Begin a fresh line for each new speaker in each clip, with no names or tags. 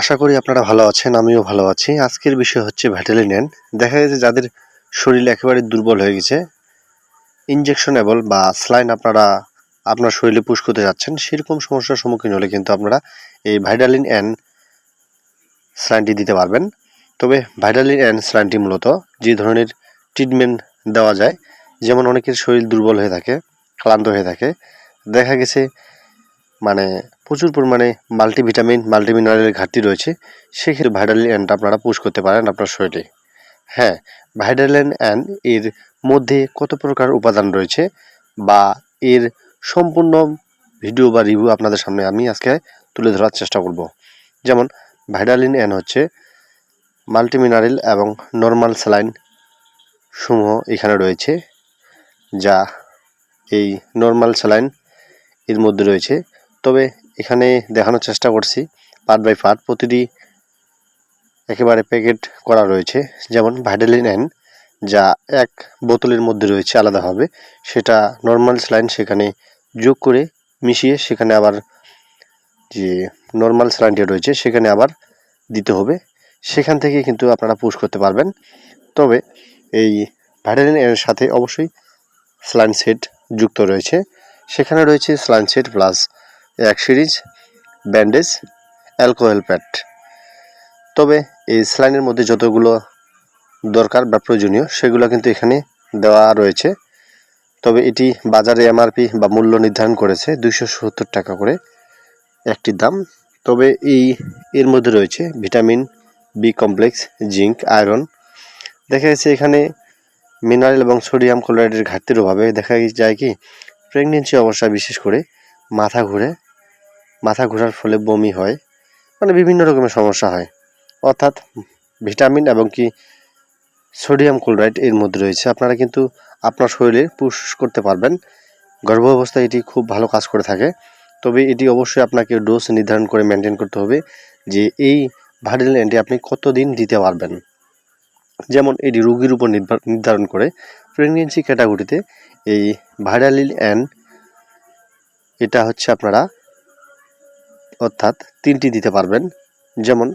আশা করি আপনারা ভালো আছেন, আমিও ভালো আছি। আজকের বিষয় হচ্ছে ভ্যাটেলিনেন। দেখা গেছে যাদের শরীর একেবারে দুর্বল হয়ে গেছে ইনজেকশনেবল বা স্লাইন আপনারা আপনার শরীরে পুশ করতে যাচ্ছেন, সেরকম সমস্যার সম্মুখীন হলে কিন্তু আপনারা এই ভাইটালিন এন স্লাইনটি দিতে পারবেন। তবে ভাইটালিন এন স্লাইনটি মূলত যে ধরনের ট্রিটমেন্ট দেওয়া যায়, যেমন অনেকের শরীর দুর্বল হয়ে থাকে, ক্লান্ত হয়ে থাকে। দেখা গেছে মানে প্রচুর পরিমাণে মাল্টিভিটামিন মাল্টিমিনারেলের ঘাটতি রয়েছে। সেক্ষেত্রে ভাইটালিন অ্যান্ড আপনারা পুশ করতে পারেন আপনার শরীরে। হ্যাঁ ভাইটালিন অ্যান্ড এর মধ্যে কত প্রকার উপাদান রয়েছে বা এর সম্পূর্ণ ভিডিও বা রিভিউ আপনাদের সামনে আমি আজকে তুলে ধরার চেষ্টা করব। যেমন ভাইটালিন অ্যান হচ্ছে মাল্টিমিনারেল এবং নর্মাল স্যালাইন সমূহ এখানে রয়েছে, যা এই নর্মাল স্যালাইন এর মধ্যে রয়েছে। তবে এখানে দেখানোর চেষ্টা করছি পার্ট বাই পার্ট প্রতিটি একেবারে প্যাকেট করা রয়েছে। যেমন ভাইটালিন এন যা এক বোতলের মধ্যে রয়েছে আলাদাভাবে, সেটা নর্মাল স্যালাইন সেখানে যোগ করে মিশিয়ে সেখানে আবার যে নর্মাল স্যালাইনটি রয়েছে, সেখানে আবার দিতে হবে। সেখান থেকে কিন্তু আপনারা পুশ করতে পারবেন। তবে এই ভাইটালিন এর সাথে অবশ্যই স্যালাইন সেট যুক্ত রয়েছে। সেখানে রয়েছে স্যালাইন সেট প্লাস এক সিরিজ, ব্যান্ডেজ, অ্যালকোহল প্যাড তবে এই স্যালাইনের মধ্যে যতগুলো দরকার বা প্রয়োজনীয়, সেগুলো কিন্তু এখানে দেওয়া রয়েছে। তবে এটি বাজারে এমআরপি বা মূল্য নির্ধারণ করেছে দুইশো সত্তর টাকা করে একটি দাম। তবে এই, এর মধ্যে রয়েছে vitamin B complex, zinc, iron. দেখা গেছে এখানে মিনারেল এবং সোডিয়াম ক্লোরাইডের ঘাটতির অভাবে দেখা যায় কি, প্রেগনেন্সি অবস্থায় বিশেষ করে মাথা ঘুরে মাথা ঘোরার ফলে বমি হয় মানে বিভিন্ন রকমের সমস্যা হয়। অর্থাৎ ভিটামিন এবং কি সোডিয়াম ক্লোরাইড এর মধ্যে রয়েছে। আপনারা কিন্তু আপনার শরীরে পুশ করতে পারবেন। গর্ভ অবস্থায় এটি খুব ভালো কাজ করে থাকে। তবে এটি অবশ্যই আপনাকে ডোজ নির্ধারণ করে মেনটেন করতে হবে যে এই ভাইরাল এনটি আপনি কতদিন দিতে পারবেন। যেমন এটি রোগীর উপর নির্ধারণ করে প্রেগনেন্সি ক্যাটাগরিতে এই ভাইরালিন অ্যান্ড এটা হচ্ছে আপনারা অর্থাৎ তিনটি দিতে পারবেন। যেমন,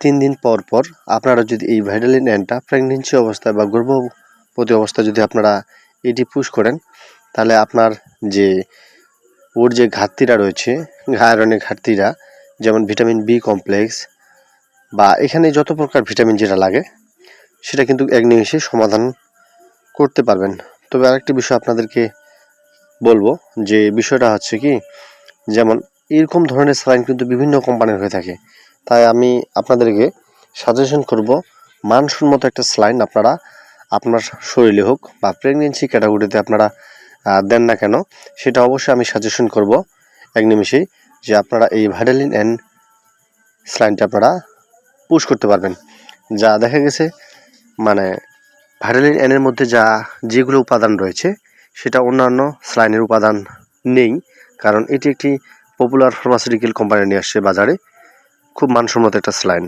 তিন দিন পর পর আপনারা যদি এই ভাইটালিন অ্যানটা প্রেগনেন্সি অবস্থায় বা গর্ভবতী অবস্থায় যদি আপনারা এটি পুশ করেন, তাহলে আপনার যে ওর যে ঘাটতিটা রয়েছে আয়রনের ঘাটতিটা, যেমন ভিটামিন বি কমপ্লেক্স বা এখানে যত প্রকার ভিটামিন যেটা লাগে, সেটা কিন্তু এক নিমেষে সমাধান করতে পারবেন। তবে আরেকটি বিষয় আপনাদেরকে বলব, যে বিষয়টা হচ্ছে কি, যেমন এরকম ধরনের স্যালাইন কিন্তু বিভিন্ন কোম্পানির হয়ে থাকে। তাই আমি আপনাদেরকে সাজেশন করব মানসম্মত একটা স্যালাইন আপনারা আপনার শরীরে হোক বা প্রেগনেন্সি ক্যাটাগরিতে আপনারা দেন না কেন, সেটা অবশ্যই আমি সাজেশন করব এক নিমিষেই যে আপনারা এই ভাইটালিন অ্যান্ড স্যালাইনটা আপনারা পুশ করতে পারবেন। যা দেখা গেছে মানে ভাইটালিন এনের মধ্যে যা যেগুলো উপাদান রয়েছে, সেটা অন্যান্য স্লাইনের উপাদান নেই, কারণ এটি একটি পপুলার ফার্মাসিউটিক্যাল কোম্পানি নিয়ে আসছে বাজারে। খুব মানসম্মত একটা স্লাইন